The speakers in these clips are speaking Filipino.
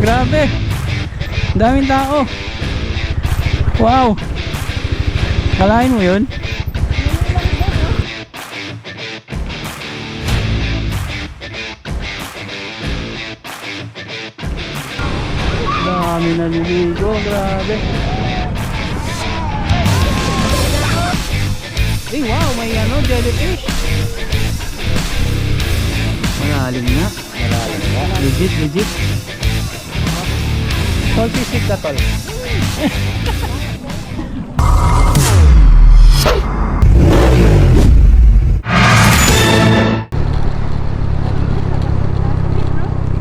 Grabe. Daming tao. Wow. Kalain mo yun? Dami naliligo. Grabe. Eh, wow, may ano, jellyfish. Malalim na. Malalim na. Legit, legit. Tol, sisig ka, tol.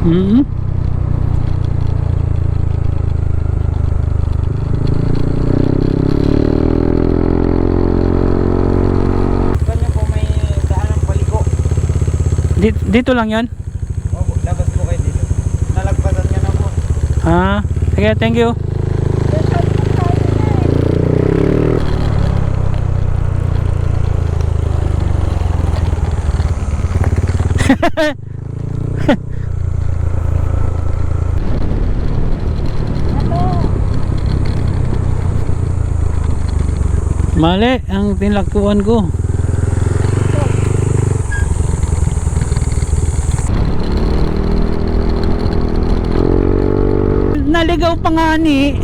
Mm-hmm. Kanya po may daan ng paliko. Dito, dito lang yan? Opo, labas po kayo dito. Nalagpasan niya na po. Ah, sige, thank you. Mali, ang tinlagpuan ko. Naligaw pa nga ni.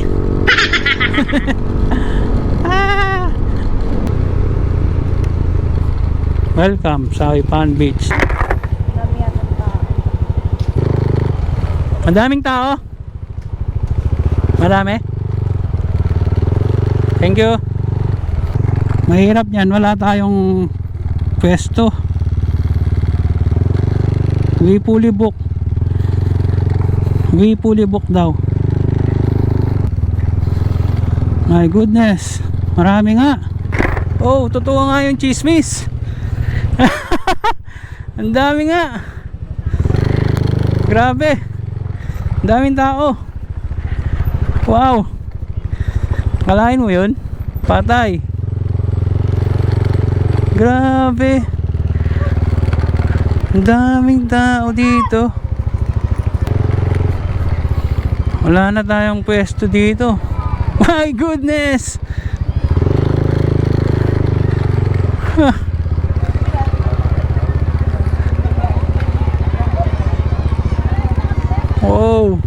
ah. Welcome sa Ipan Beach. Madaming tao. Madami. Thank you. Mahirap yan. Wala tayong pwesto. We fully book. We fully book daw. My goodness. Marami nga. Oh, totoo nga yung chismis. Ang dami nga. Grabe. Ang daming tao. Wow. Kalain mo yun? Patay. Grabe. Ang daming tao dito. Wala na tayong pwesto dito. My goodness! Huh. Wow!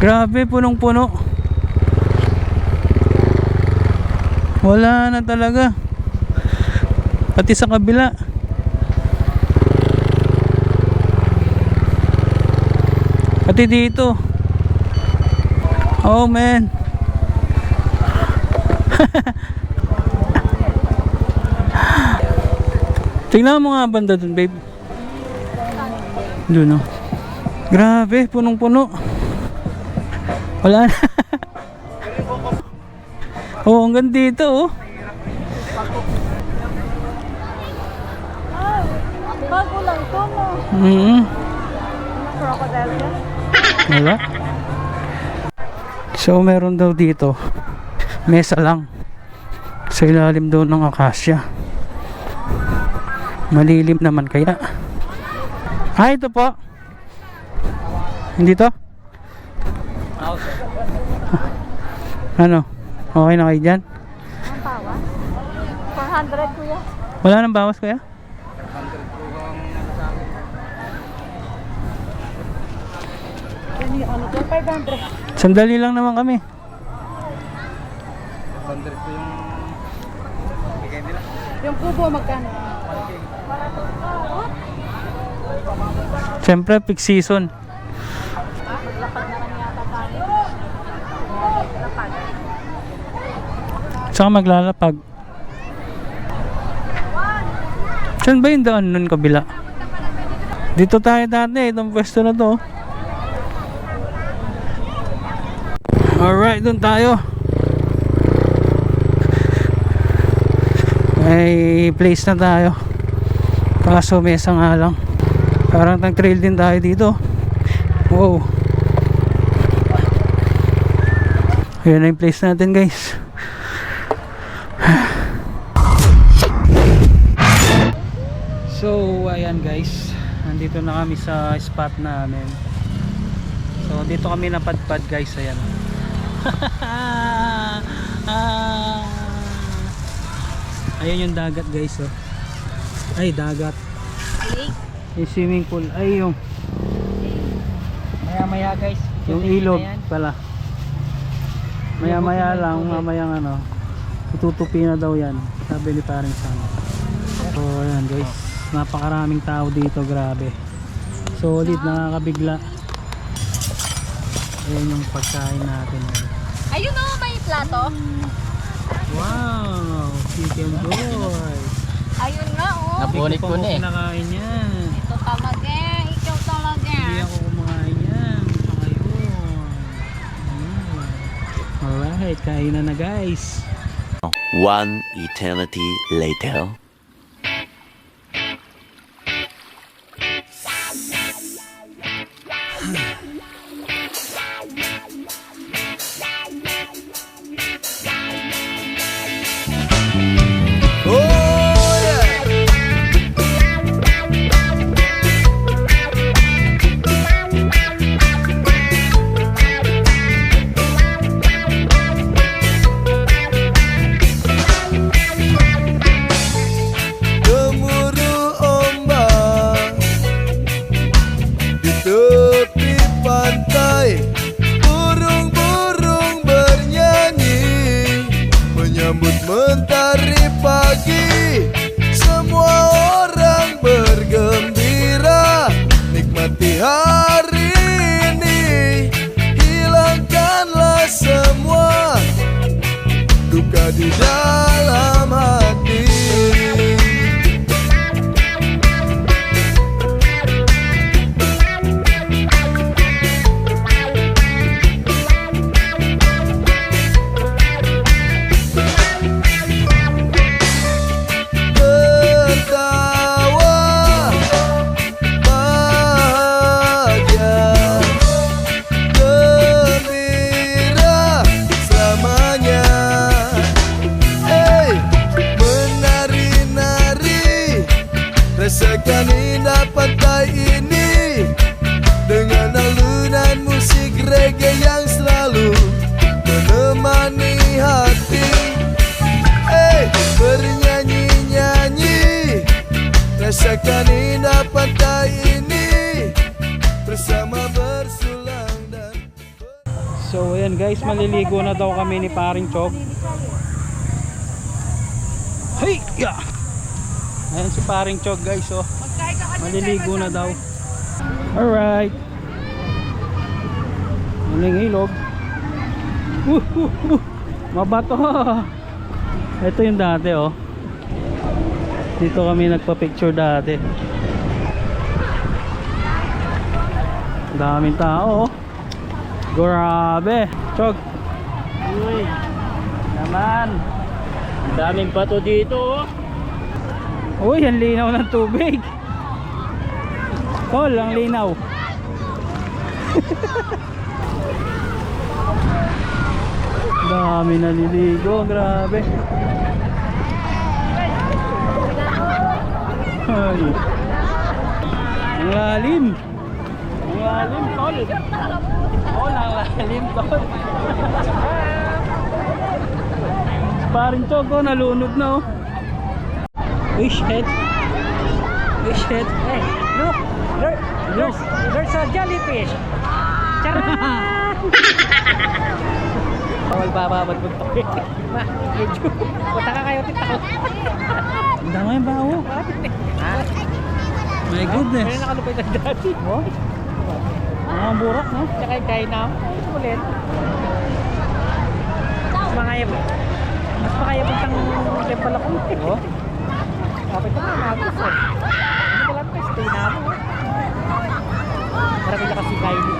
Grabe, punong-puno. Wala na talaga. Pati sa kabila. Pati dito. Oh man. Tingnan mo nga banda dun, babe. Doon, oh. Grabe, punong-puno. Wala na. oh, hanggang dito, oh. Bago lang to, no? Mm Crocodile ka? Wala. So, meron daw dito. Mesa lang. Sa ilalim daw ng akasya. Malilim naman kaya. Ah, ito po. Hindi to? Ano? Okay na kayo dyan? Ang bawas? 400 kuya. Wala nang bawas kuya? Yung ano to? 500. Sandali lang naman kami. 100 po yung. Yung kubo magkano? Siyempre, peak season. Maglapag na kami yata tayo. Lapag. Saka maglalapag. Saan ba yung daan nun kabila? Dito tayo dati, itong pwesto na to. Alright, dun tayo. May place na tayo. Kaso mesa nga lang. Parang tang trail din tayo dito. Wow. Ayan na yung place natin guys. So, ayan guys. Nandito na kami sa spot namin. So, dito kami napadpad guys. Ayan. ah. Ayan yung dagat guys. Oh. Ay, dagat. Lake. Yung swimming pool. Ay, yung, Maya maya guys. yung ilog pala. Maya maya lang, mamayang ano. Itutupi na daw yan. Sabi ni parang sana. So, ayan guys. Napakaraming tao dito. Grabe. Solid, nakakabigla. Ayan yung pagkain natin. Ayun o, may plato. Wow! Chicken boy! Ayun nga oh. Nabunik ko na eh. Kinakain yan. Ito talaga. Ikaw talaga. Hindi ako kumakain yan. Ayun. Ayun. Alright, kainan na guys. One eternity later. Duka di rasakan indah pantai ini dengan alunan musik reggae yang selalu menemani hati Eh, bernyanyi-nyanyi Rasakan indah pantai ini Bersama bersulang dan So ayan guys, maliligo na daw kami ni paring Chog. Hey! Yeah! Ayan si paring Chog guys oh. Maliligo na daw. Alright. Muling ilog. Uh, uh, uh. Mabato. Ito yung dati oh. Dito kami nagpa-picture dati. Daming tao oh. Grabe. Chog. Uy. Naman. Ang daming bato dito oh. Uy, ang linaw ng tubig. Tol, ang linaw. Dami naliligo, grabe. Ay. Ang lalim. Ang lalim, tol. Tol, ang lalim, tol. Paring Choco, nalunod na oh. Uy, shit. Uy, shit. Hey, look! There, there's, there's a jellyfish! Bawal bababad mo to. Ma, medyo. Punta ka kayo, tita ko. Ang dami yung baho. My goodness. Meron nakalupay na dati. Oh. Mga burak, no? Tsaka yung China. Ay, ulit. Mas makaya Mas makaya puntang temple ako. Oh. Kapit na, nagos eh. Hindi ko lang pwes, stay na ako. Marami na kasi dito.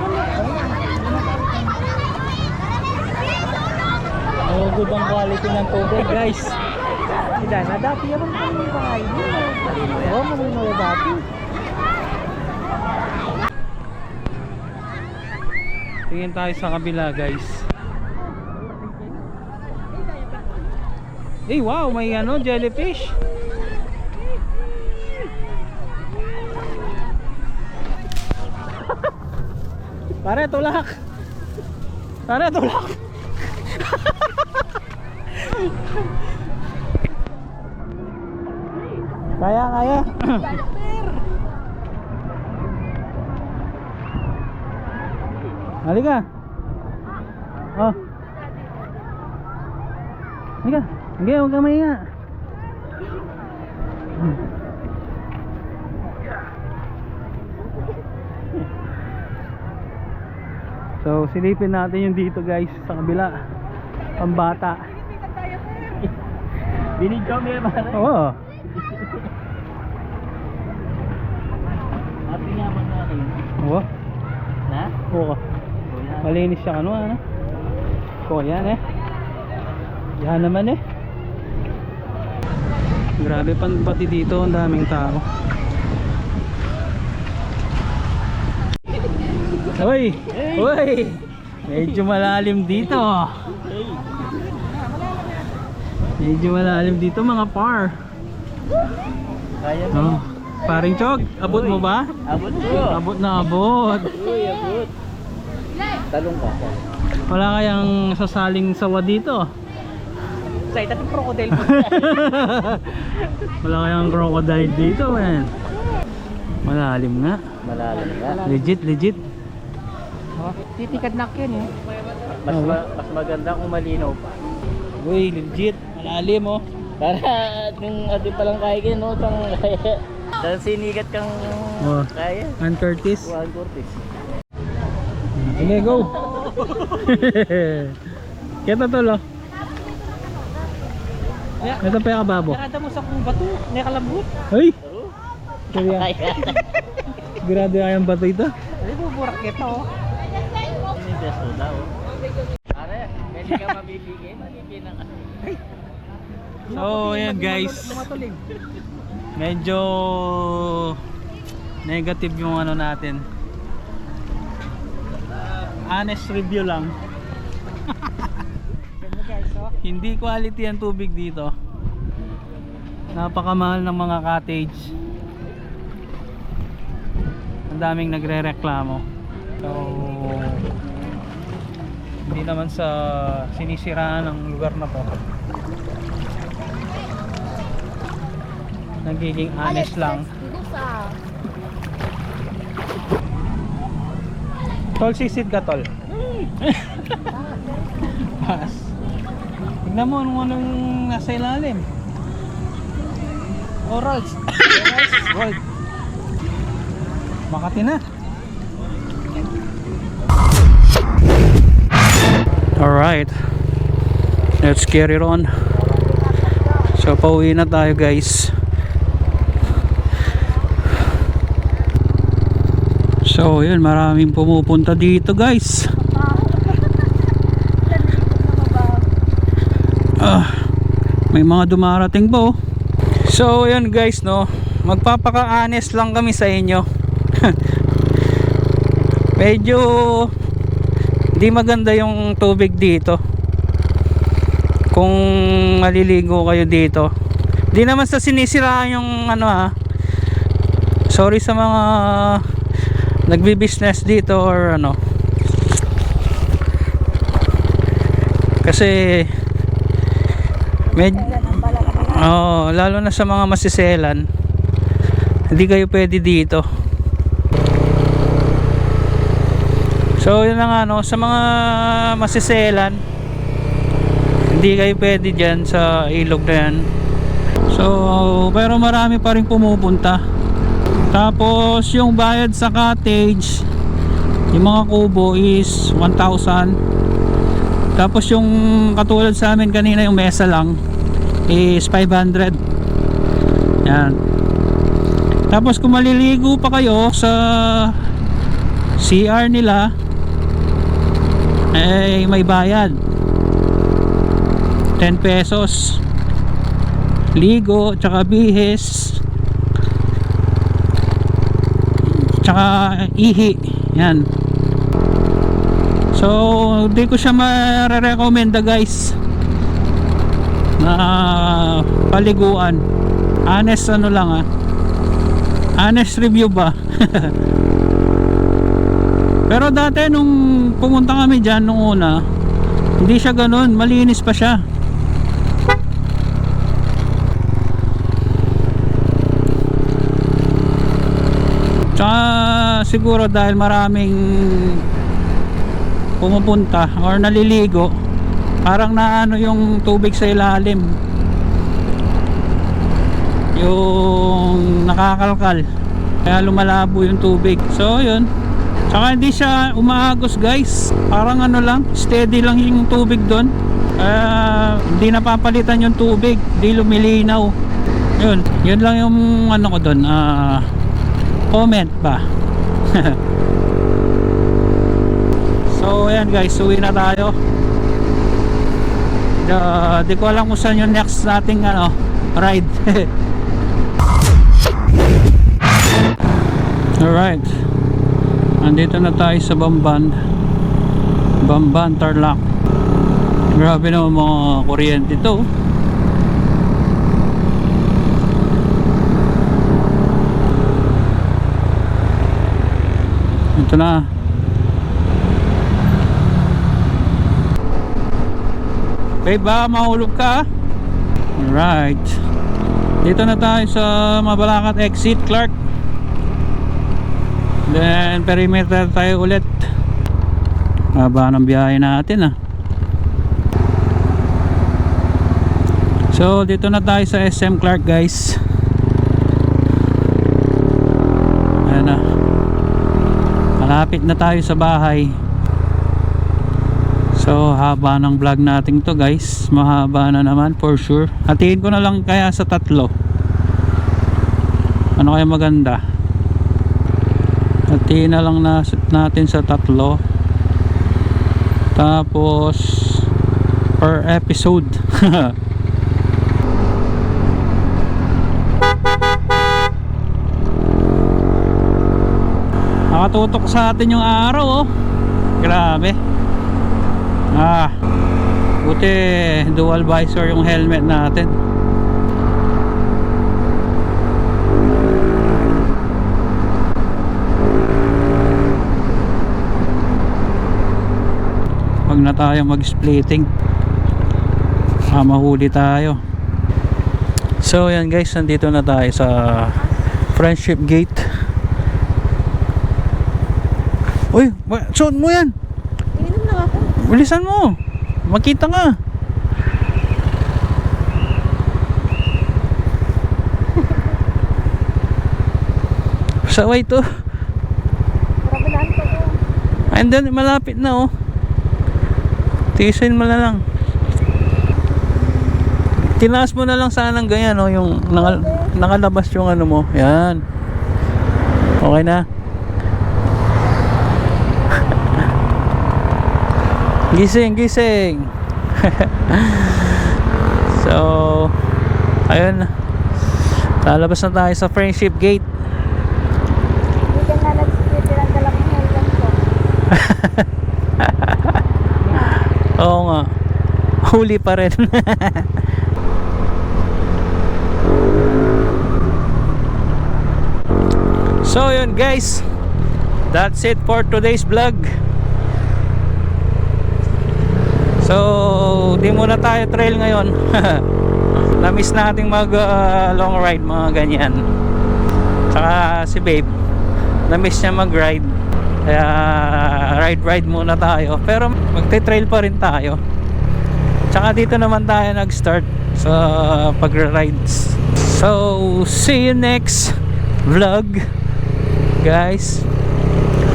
Oh, good ang quality ng tubig, guys. Hindi na, dati yan ang bahay mo. Oo, yung dati. Tingin tayo sa kabila, guys. Eh, wow, may ano, jellyfish. Pare, tulak. Pare, tulak. kaya, kaya. Halika. Oh. Halika. Hindi, huwag ka mahiya. So, silipin natin yung dito guys sa kabila. Pambata. Binidyo mo yung pare. Oo. Ate nga man natin. Oo. Na? Oo. Malinis siya ano ano. Oo, yan eh. Yan naman eh. Grabe pan pati dito, ang daming tao. Hoy! Hoy! Medyo malalim dito. Medyo malalim dito mga par. Kaya mo. Oh. Paring Chog, abot mo ba? Abot ko. Abot na abot. Uy, abot. Talong ka. Wala kayang sasaling sawa dito. Sa itatong crocodile mo. Wala kayang crocodile dito, man. Malalim nga. Malalim nga. Legit, legit. Titikad na yan eh. Mas, Oo. ma- mas maganda kung malinaw pa. Uy, legit. Malalim, oh. Para nung ate pa lang kaya kayo, no? Tang kaya. Dahil sinigat kang Oh. kaya. Ann Curtis. Juan Cortez. Sige, go. Kita to, lo. Ito pa yung kababo. Nakada mo sa kung bato, nakalambot. Hoy! Kaya, Kaya. grado kayang bato ito. Ano mo burak ito? Ini beso daw. Pare, pwede ka mabibigay, mabibigay ka. So, ayan guys. Medyo negative yung ano natin. Honest review lang. Oh. Hindi quality ang tubig dito. Napakamahal ng mga cottage. Ang daming nagre-reklamo. So hindi naman sa sinisiraan ng lugar na to. Nagiging honest lang. Tol, sisid ka tol. Pas. Tignan mo kung anong nasa ilalim. Orals. Orals. Gold. Makati na. Alright. Let's carry on. So, pauwi na tayo guys. So, yun. Maraming pumupunta dito guys. Ah, may mga dumarating po. So, yun guys, no. Magpapaka-honest lang kami sa inyo. Medyo di maganda yung tubig dito. Kung maliligo kayo dito. Di naman sa sinisiraan yung ano ha. Sorry sa mga nagbi-business dito or ano. Kasi Med oh, lalo na sa mga masiselan. Hindi kayo pwede dito. So, yun na nga no, sa mga masiselan, hindi kayo pwede dyan sa ilog na yan. So, pero marami pa rin pumupunta. Tapos, yung bayad sa cottage, yung mga kubo is 1,000. Tapos yung katulad sa amin kanina yung mesa lang is 500. Yan. Tapos kung maliligo pa kayo sa CR nila eh may bayad. 10 pesos. Ligo, tsaka bihis. Tsaka ihi. Yan. So, di ko siya ma-recommenda guys na paliguan. Honest ano lang ah. Honest review ba? Pero dati nung pumunta kami dyan nung una, hindi siya ganun, malinis pa siya. Tsaka siguro dahil maraming pumupunta or naliligo, parang naano yung tubig sa ilalim. Yung nakakalkal. Kaya lumalabo yung tubig. So yun. Tsaka hindi siya umaagos guys. Parang ano lang, steady lang yung tubig doon. Kaya hindi napapalitan yung tubig. Hindi lumilinaw. Yun. Yun lang yung ano ko doon. Ah comment ba so ayan guys uwi na tayo uh, di ko alam kung saan yung next nating ano ride alright andito na tayo sa Bamban Bamban Tarlac grabe naman mga kuryente to Ito na. Okay, baka mahulog ka. Alright. Dito na tayo sa Mabalacat exit, Clark. Then, perimeter tayo ulit. Haba ng biyahe natin ah. So, dito na tayo sa SM Clark guys. Ayan na. Malapit na tayo sa bahay. So haba ng vlog natin to guys. Mahaba na naman for sure. Hatiin ko na lang kaya sa tatlo. Ano kaya maganda? Hatiin na lang na, natin sa tatlo. Tapos per episode. Nakatutok sa atin yung araw oh. Grabe. Ah. Buti dual visor yung helmet natin. Wag na tayo mag-splitting. Ah, mahuli tayo. So yan guys, nandito na tayo sa Friendship Gate. Uy, suot mo yan. Inom na ako. Bilisan mo. Makita nga. Saway to. Rabalaan ko to. And then malapit na oh. Tiisin mo na lang. Tinaas mo na lang sana ng ganyan oh, yung naka, nakalabas yung ano mo. Yan. Okay na. gising, gising. so, ayun. Lalabas na tayo sa Friendship Gate. Hindi ka na nag-split ang dala kong helmet ko. Oo nga. Huli pa rin. so yun guys. That's it for today's vlog. So, di muna tayo trail ngayon. Na-miss nating mag uh, long ride mga ganyan. Saka si babe, na-miss niya mag-ride. Kaya ride-ride muna tayo. Pero magte-trail pa rin tayo. Tsaka dito naman tayo nag-start sa pag-rides. So, see you next vlog. Guys,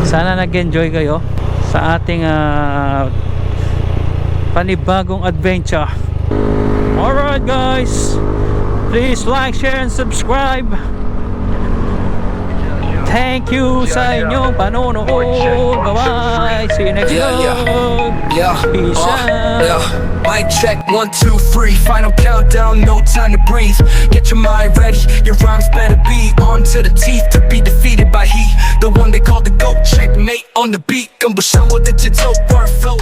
sana nag-enjoy kayo sa ating ah, panibagong adventure. Alright guys, please like, share, and subscribe. Thank you sa inyong panonood. Bye-bye. See you next vlog. Yeah, Peace uh, out. yeah. Mic check, one, two, three. Final countdown, no time to breathe. Get your mind ready, your rhymes better be on to the teeth to be defeated by he. The one they call the GOAT, checkmate on the beat. Gumbo show that your dope word flow.